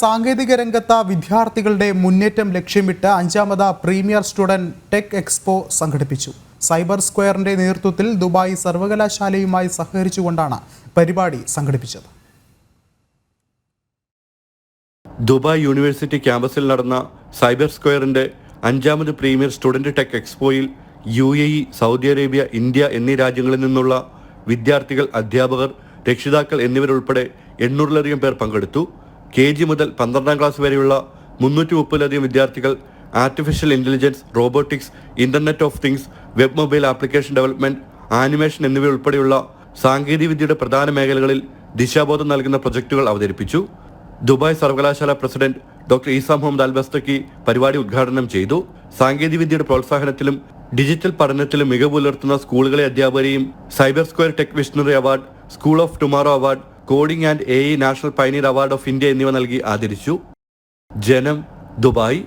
സാങ്കേതിക രംഗത്ത വിദ്യാർത്ഥികളുടെ മുന്നേറ്റം ലക്ഷ്യമിട്ട് അഞ്ചാമത് പ്രീമിയർ സ്റ്റുഡന്റ് ടെക് എക്സ്പോ സംഘടിപ്പിച്ചു. സൈബർ സ്ക്വയറിന്റെ നേതൃത്വത്തിൽ ദുബായ് സർവകലാശാലയുമായി സഹകരിച്ചുകൊണ്ടാണ് പരിപാടി സംഘടിപ്പിച്ചത്. ദുബായ് യൂണിവേഴ്സിറ്റി ക്യാമ്പസിൽ നടന്ന സൈബർ സ്ക്വയറിന്റെ അഞ്ചാമത് premier student tech എക്സ്പോയിൽ U A E Saudi Arabia India എന്നീ രാജ്യങ്ങളിൽ നിന്നുള്ള വിദ്യാർത്ഥികൾ അധ്യാപകർ രക്ഷിതാക്കൾ എന്നിവരുൾപ്പെടെ എണ്ണൂറിലധികം പേർ പങ്കെടുത്തു. കെ ജി മുതൽ പന്ത്രണ്ടാം ക്ലാസ് വരെയുള്ള മുന്നൂറ്റി മുപ്പതിലധികം വിദ്യാർത്ഥികൾ artificial intelligence robotics internet of things web mobile application development animation എന്നിവയുൾപ്പെടെയുള്ള സാങ്കേതികവിദ്യയുടെ പ്രധാന മേഖലകളിൽ ദിശാബോധം നൽകുന്ന പ്രൊജക്ടുകൾ അവതരിപ്പിച്ചു. ദുബായ് സർവകലാശാല president doctor Isa Mohammed Albastaki പരിപാടി ഉദ്ഘാടനം ചെയ്തു. സാങ്കേതികവിദ്യയുടെ പ്രോത്സാഹനത്തിലും ഡിജിറ്റൽ പഠനത്തിലും മികവ് പുലർത്തുന്ന സ്കൂളുകളെ അധ്യാപകരെയും cyber square tech visionary award school of tomorrow award coding and a national pioneer award of India എന്നിവ നൽകി ആദരിച്ചു. ജനം ദുബായ്.